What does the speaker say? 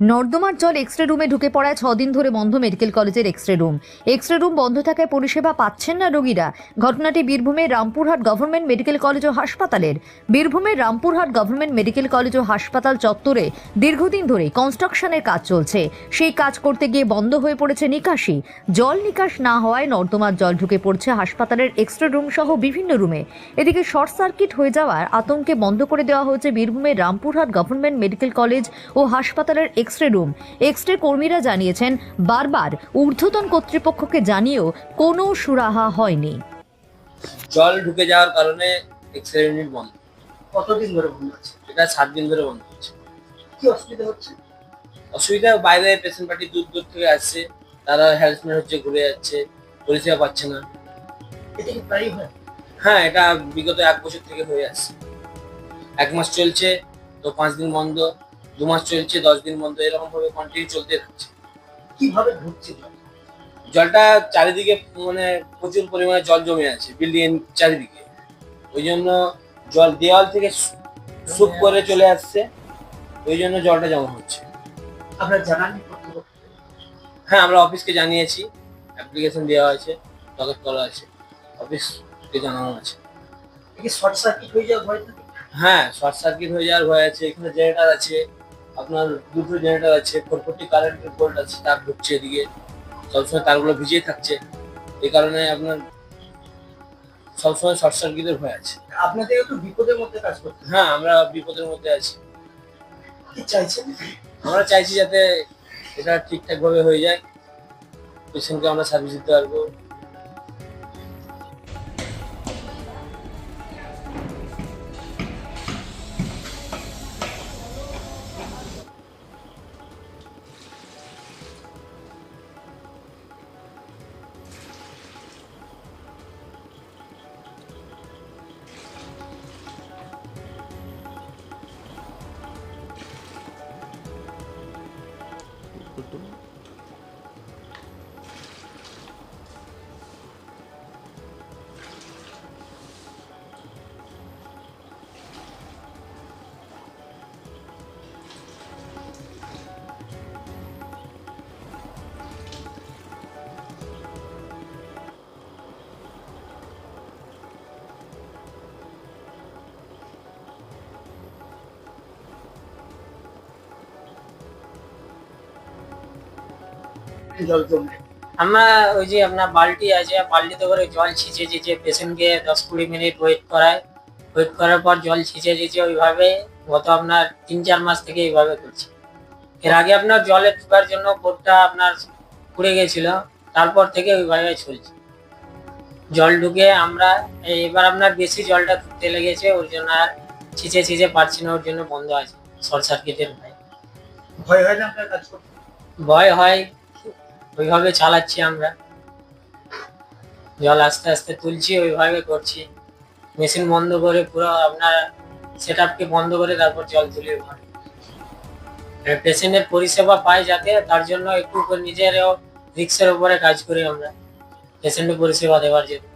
নর্দমার জল X ray রুমে ঢুকে পড়ায় ছদিন ধরে বন্ধ মেডিকেল কলেজের X ray room. X ray room বন্ধ থাকায় পরিষেবা পাচ্ছেন না রোগীরা। ঘটনাটি বীরভূমের রামপুরহাট গভর্নমেন্ট মেডিকেল কলেজ ও হাসপাতালের। বীরভূমের রামপুরহাট গভর্নমেন্ট মেডিকেল কলেজ ও হাসপাতাল চত্বরে দীর্ঘদিন ধরে কনস্ট্রাকশনের কাজ চলছে। সেই কাজ করতে গিয়ে বন্ধ হয়ে পড়েছে নিকাশি। জল নিকাশ না হওয়ায় নর্দমার জল ঢুকে পড়ছে হাসপাতালের এক্স রে রুম সহ বিভিন্ন রুমে। এদিকে শর্ট সার্কিট হয়ে যাওয়ার আতঙ্কে বন্ধ করে দেওয়া হয়েছে বীরভূমের রামপুরহাট গভর্নমেন্ট মেডিকেল কলেজ ও হাসপাতালের এক্স রে রুম এক্স রে কর্মীরা জানিয়েছেন বারবার ঊর্ধ্বতন কর্তৃপক্ষকে জানিয়েও কোনো সুরাহা হয়নি। জল ঢুকে যাওয়ার কারণে এক্স রে ইউনিট বন্ধ। কতদিন ধরে বন্ধ আছে? এটা সাত দিন ধরে বন্ধ হচ্ছে। কি অসুবিধা হচ্ছে? অসুবিধা বাইরে পেশেন্ট পার্টি দূর দূর থেকে আসছে। তারা হ্যারাসমেন্ট হচ্ছে ঘুরে যাচ্ছে পরিষেবা পাচ্ছে না। এটা কি প্রায়ই হয়? হ্যাঁ এটা বিগত এক বছর থেকে হয়ে আসছে। এক মাস চলছে তো পাঁচ দিন বন্ধ। দু মাস চলছে দশ দিন বন্ধ এরকম ভাবে কন্টিনিউ চলতে থাকছে। কীভাবে ঢুকছে জলটা? চারিদিকে মানে প্রচুর পরিমাণে জল জমে আছে বিল্ডিং চারিদিকে। ওই জন্য জল দেওয়াল থেকে সুপ করে চলে আসছে ওই জন্য জলটা জমা হচ্ছে। আপনার কর্তৃপক্ষ? হ্যাঁ আমরা অফিসকে জানিয়েছি অ্যাপ্লিকেশন দেওয়া আছে কাগজ করা আছে অফিসকে জানানো আছে। কি শর্ট সার্কিট হয়ে যাওয়ার ভয় হ্যাঁ শর্ট সার্কিট হয়ে যাওয়ার ভয় আছে এখানে জেনারেটর আছে। আপনার দুটো জেনারেটর আছে ফোর ফোরটি কারেন্টের বোল্ট আছে তার ঢুকছে এদিকে। সবসময় তারগুলো ভিজিয়ে থাকছে। এই কারণে আপনার সবসময় শর্ট সার্কিটের ভয় আছে। আপনাদের একটু বিপদের মধ্যে কাজ করতে হ্যাঁ আমরা বিপদের মধ্যে আছি। কি চাইছেন? আমরা চাইছি যাতে এটা ঠিকঠাক ভাবে হয়ে যায়। পেশেন্টকে আমরা সার্ভিস দিতে পারব। అనుకుంటూ জল জমে। আমরা ওই যে আপনার বালতি আছে বালতিতে করে জল ছিঁচে ছিঁচে পেশেন্টকে দশ কুড়ি মিনিট ওয়েট করায়। ওয়েট করার পর জল ছিঁচে ছিঁচে ওইভাবে গত আপনার তিন চার মাস থেকে এইভাবে করছি। এর আগে আপনার জলে ঢোকার জন্য বোর্ডটা আপনার পুড়ে গেছিল তারপর থেকে ওইভাবে চলছে। জল ঢুকে আমরা এবার আপনার বেশি জলটা ঢুকতে লেগেছে ওর জন্য আর ছিঁচে ছিঁচে পারছি না ওর জন্য বন্ধ আছে শর্ট সার্কিটের ভয়। ভয় হয় না আপনার কাজ করতে? ভয় হয় ওইভাবে চালাচ্ছি আমরা। জল আস্তে আস্তে তুলছি, ওইভাবে করছি। মেশিন বন্ধ করে পুরো আপনার সেট আপকে বন্ধ করে তারপর জল তুলি ওখানে। পেশেন্টের পরিষেবা পাই যাতে, তার জন্য একটু নিজেরও রিক্সের উপরে কাজ করি আমরা। পেশেন্টের পরিষেবা দেওয়ার জন্য।